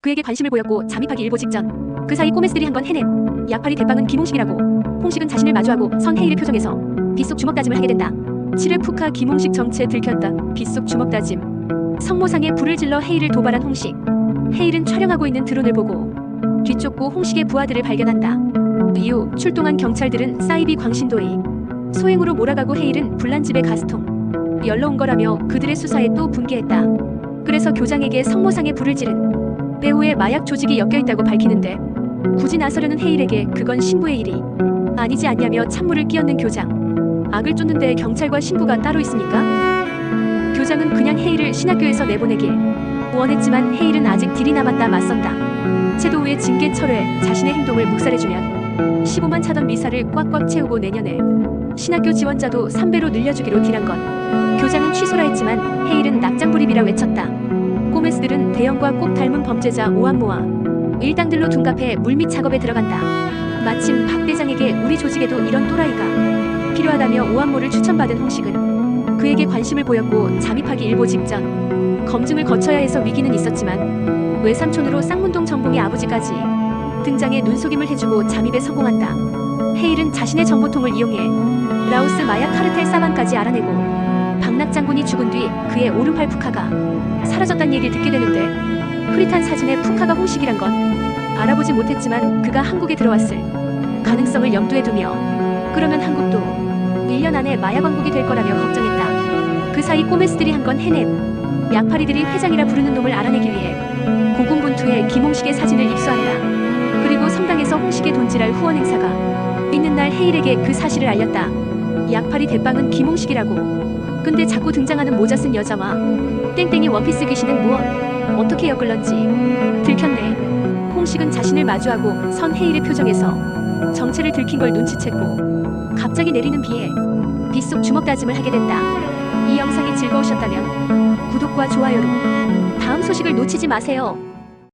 그에게 관심을 보였고 잠입하기 일보 직전 그 사이 꼬메스들이 한 건 해냄 약팔이 대빵은 김홍식이라고 홍식은 자신을 마주하고 선해일의 표정에서 빗속 주먹 다짐을 하게 된다. 칠을 푹하 김홍식 정체에 들켰다 빗속 주먹 다짐. 성모상에 불을 질러 헤일을 도발한 홍식. 헤일은 촬영하고 있는 드론을 보고 뒤쫓고 홍식의 부하들을 발견한다. 이후 출동한 경찰들은 사이비 광신도에 소행으로 몰아가고 헤일은 불난집의 가스통. 연러 온 거라며 그들의 수사에 또 분개했다. 그래서 교장에게 성모상에 불을 지른 배우의 마약 조직이 엮여 있다고 밝히는데 굳이 나서려는 헤일에게 그건 신부의 일이 아니지 않냐며 찬물을 끼얹는 교장. 악을 쫓는 데 경찰과 신부가 따로 있습니까? 교장은 그냥 헤일을 신학교에서 내보내길 원했지만 헤일은 아직 딜이 남았다 맞선다. 채도우의 징계 철회 자신의 행동을 묵살해주면 15만 차던 미사를 꽉꽉 채우고 내년에 신학교 지원자도 3배로 늘려주기로 딜한 것. 교장은 취소라 했지만 헤일은 낙장불입이라 외쳤다 꼬메스들은 대형과 꼭 닮은 범죄자 오한모아 일당들로 둔갑해 물밑 작업에 들어간다. 마침 박 대장에게 우리 조직에도 이런 또라이가 필요하다며 오한모를 추천받은 홍식은 그에게 관심을 보였고 잠입하기 일보 직전 검증을 거쳐야 해서 위기는 있었지만 외삼촌으로 쌍문동 정봉의 아버지까지 등장해 눈속임을 해주고 잠입에 성공한다. 헤일은 자신의 정보통을 이용해 라오스 마약 카르텔 사방까지 알아내고 박낙 장군이 죽은 뒤 그의 오른팔 푸카가 사라졌다는 얘기를 듣게 되는데 흐릿한 사진에 푸카가 홍식이란 건 알아보지 못했지만 그가 한국에 들어왔을 가능성을 염두에 두며 그러면 한국도 1년 안에 마약 왕국이 될 거라며 걱정했다. 그 사이 꼬메스들이 한 건 해냄. 약파리들이 회장이라 부르는 놈을 알아내기 위해 고군분투에 김홍식의 사진을 입수한다. 그리고 성당에서 홍식의 돈지랄 후원 행사가 있는 날 헤일에게 그 사실을 알렸다. 약파리 대빵은 김홍식이라고. 근데 자꾸 등장하는 모자 쓴 여자와 땡땡이 원피스 귀신은 무엇? 어떻게 엮을런지 들켰네. 홍식은 자신을 마주하고 선 헤일의 표정에서 정체를 들킨 걸 눈치챘고 갑자기 내리는 비에 빗속 주먹 다짐을 하게 된다. 이 영상이 즐거우셨다면 구독과 좋아요로 다음 소식을 놓치지 마세요.